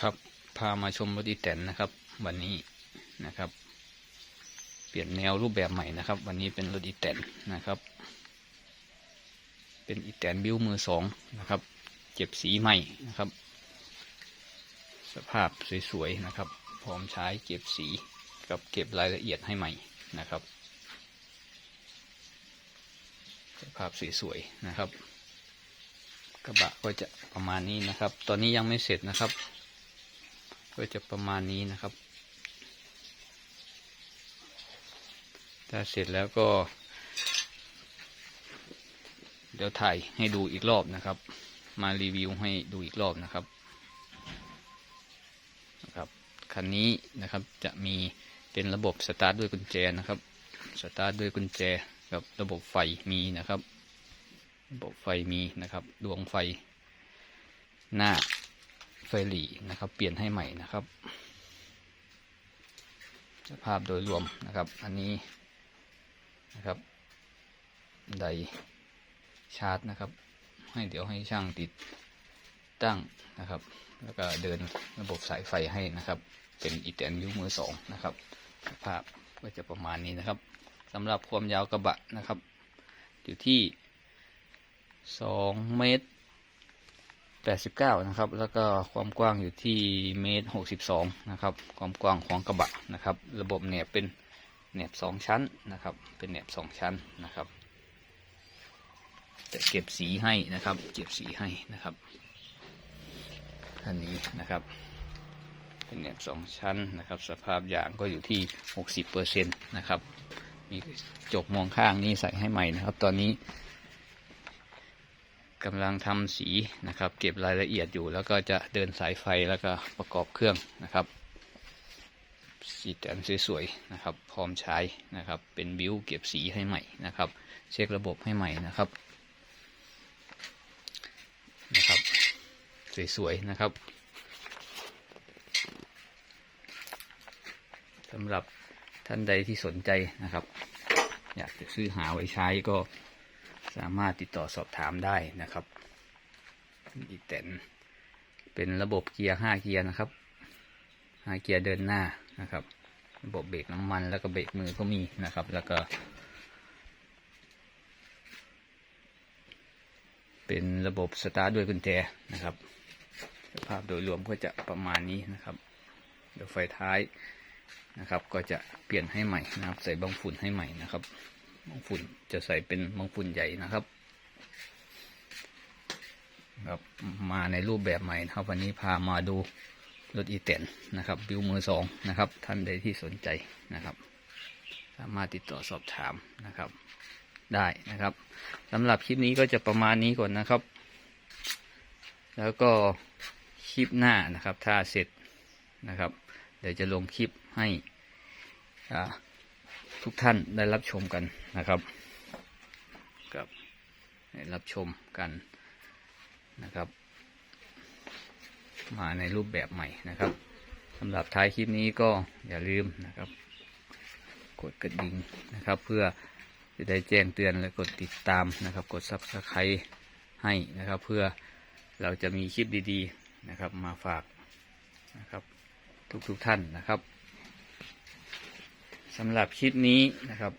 ครับ พามาชมรถอีแตนนะครับ วันนี้นะครับ เปลี่ยนแนวรูปแบบใหม่นะครับ วันนี้เป็นรถอีแตนนะครับ เป็นอีแตนบิวมือสองนะครับเก็บสีใหม่นะครับ สภาพสวยๆนะครับ พร้อมใช้เก็บสีกับเก็บรายละเอียดให้ใหม่นะครับ สภาพสวยๆนะครับกระบะก็จะประมาณนี้นะครับ ตอนนี้ยังไม่เสร็จนะครับ ก็จะประมาณนี้นะครับ ถ้าเสร็จแล้วก็ เดี๋ยวถ่ายให้ดูอีกรอบนะครับ มารีวิวให้ดูอีกรอบนะครับนะครับคันนี้นะครับจะมีเป็นระบบสตาร์ทด้วยกุญแจนะครับ สตาร์ทด้วยกุญแจกับระบบไฟมีนะครับ ระบบไฟมีนะครับ ดวงไฟหน้า ไฟหลีนะครับ เปลี่ยนให้ใหม่นะครับสภาพโดยรวมนะครับ อันนี้นะครับไดชาร์จนะครับ ให้เดี๋ยวให้ช่างติดตั้งนะครับ แล้วก็เดินระบบสายไฟให้นะครับ เป็นอีแตนยูมือสองนะครับ สภาพก็จะประมาณนี้นะครับสำหรับความยาวกระบะนะครับ อยู่ที่สองเมตร แปดสิบเก้านะครับ แล้วก็ความกว้างอยู่ที่เมตรหกสิบสองนะครับ ความกว้างของกระบะนะครับ ระบบเนี่ยเป็นแหนบสองชั้นนะครับ เป็นแหนบสองชั้นนะครับจะเก็บสีให้นะครับ เก็บสีให้นะครับอันนี้นะครับ เป็นแหนบสองชั้นนะครับ สภาพยางก็อยู่ที่หกสิบเปอร์เซ็นต์นะครับ มีจกมองข้างนี่ใส่ให้ใหม่นะครับ ตอนนี้ กำลังทำสีนะครับ เก็บรายละเอียดอยู่ แล้วก็จะเดินสายไฟแล้วก็ประกอบเครื่องนะครับสีแต้มสวยๆนะครับ พร้อมใช้นะครับ เป็นบิวเก็บสีให้ใหม่นะครับ เช็คระบบให้ใหม่นะครับนะครับ สวยๆนะครับสำหรับท่านใดที่สนใจนะครับ อยากจะซื้อหาไว้ใช้ก็ สามารถติดต่อสอบถามได้นะครับอีแตนเป็นระบบเกียร์ห้าเกียร์นะครับห้าเกียร์เดินหน้านะครับ ระบบเบรกน้ำมันแล้วก็เบรกมือก็มีนะครับ แล้วก็ เป็นระบบสตาร์ทด้วยกุญแจนะครับสภาพโดยรวมก็จะประมาณนี้นะครับเดี๋ยวไฟท้ายนะครับ ก็จะเปลี่ยนให้ใหม่นะครับ ใส่บังฝุ่นให้ใหม่นะครับ บังฝุ่นจะใส่เป็นบังฝุ่นใหญ่นะครับ ครับมาในรูปแบบใหม่นะครับ วันนี้พามาดูรถอีเตนนะครับบิวมือสองนะครับ ท่านใดที่สนใจนะครับ สามารถติดต่อสอบถามนะครับ ได้นะครับสำหรับคลิปนี้ก็จะประมาณนี้ก่อนนะครับ แล้วก็คลิปหน้านะครับ ถ้าเสร็จนะครับ เดี๋ยวจะลงคลิปให้อ่า ทุกท่านได้รับชมกันนะครับกับได้รับชมกันนะครับ มาในรูปแบบใหม่นะครับสำหรับท้ายคลิปนี้ก็อย่าลืมนะครับ กดกระดิ่งนะครับ เพื่อจะได้แจ้งเตือนและกดติดตามนะครับ กดซับสไครต์ให้นะครับ เพื่อเราจะมีคลิปดีๆนะครับ มาฝากนะครับ ทุกๆทท่านนะครับ สำหรับคลิปนี้นะครับ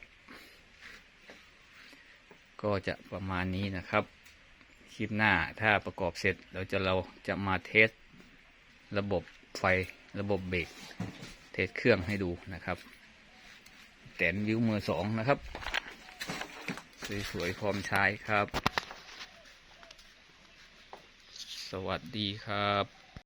ก็จะประมาณนี้นะครับ คลิปหน้าถ้าประกอบเสร็จเราจะเราจะมาเทสระบบไฟระบบเบรกเทสเครื่องให้ดูนะครับแตนวิวมือสองนะครับสวยๆพร้อมใช้ครับ สวัสดีครับ